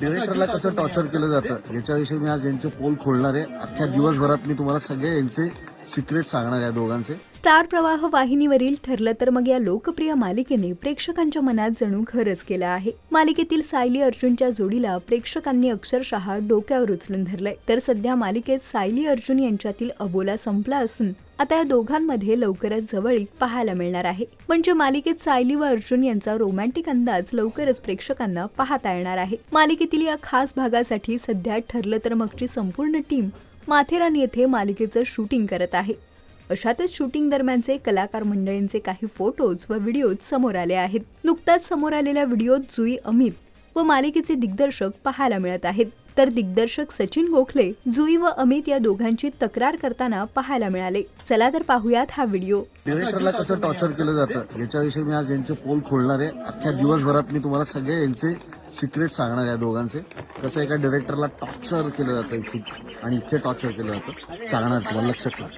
डिरेक्टरला कसं टॉर्चर केलं जातं? याच्याविषयी मी आज यांचे पोल खोलणार आहे. अख्ख्या दिवसभरात मी तुम्हाला सगळे यांचे सिक्रेट सांगणार आहे या दोघांचे. स्टार प्रवाह वाहिनीवरील ठरलं तर मग या लोकप्रिय मालिकेने प्रेक्षकांच्या मनात जणू घरच केलं आहे. मालिकेतील सायली अर्जुनच्या जोडीला प्रेक्षकांनी अक्षरशः डोक्यावर उचलून धरलंय. तर सध्या मालिकेत सायली अर्जुन यांच्यातील अबोला संपला असून आता या दोघांमध्ये लवकरच जवळीक पाहायला मिळणार आहे. म्हणजे मालिकेत सायली व अर्जुन यांचा रोमॅन्टिक अंदाज लवकरच प्रेक्षकांना पाहता येणार आहे. मालिकेतील या खास भागासाठी सध्या ठरलं तर मगची संपूर्ण टीम माथेरान येथे मालिकेचं शूटिंग करत आहे. अशातच शूटिंग दरम्यानचे कलाकार मंडळींचे काही फोटोज व व्हिडिओज समोर आले आहेत. नुकताच समोर आलेल्या व्हिडिओत जुई अमित व मालिकेचे दिग्दर्शक पाहायला मिळत आहेत. तर दिग्दर्शक सचिन गोखले जुई व अमित या दोघांची तक्रार करताना पाहायला मिळाले. चला तर पाहूयात हा व्हिडिओ. डिरेक्टरला कसं टॉर्चर केलं जातं. याच्याविषयी मी आज यांचे पोल खोलणार आहे. अख्ख्या दिवसभरात मी तुम्हाला सगळे यांचे सिक्रेट सांगणार या दोघांचे. कसं एका डिरेक्टरला टॉर्चर केलं जातं इथे आणि इथे टॉर्चर केलं जातं सांगणार तुम्हाला. लक्षात ठेवा.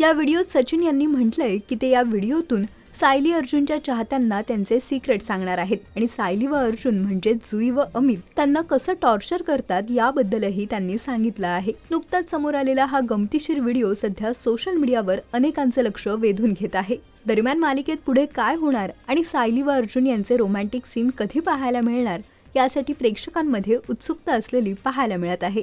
या व्हिडिओत सचिन यांनी म्हटलंय की ते या व्हिडिओतून सायली अर्जुनच्या चाहत्यांना त्यांचे सिक्रेट सांगणार आहेत. आणि सायली व अर्जुन म्हणजे जुई व अमित त्यांना कसं टॉर्चर करतात याबद्दलही त्यांनी सांगितलं आहे. नुकताच समोर आलेला हा गमतीशीर व्हिडिओ सध्या सोशल मीडियावर अनेकांचं लक्ष वेधून घेत आहे. दरम्यान मालिकेत पुढे काय होणार आणि सायली व अर्जुन यांचे रोमॅन्टिक सीन कधी पाहायला मिळणार यासाठी प्रेक्षकांमध्ये उत्सुकता असलेली पाहायला मिळत आहे.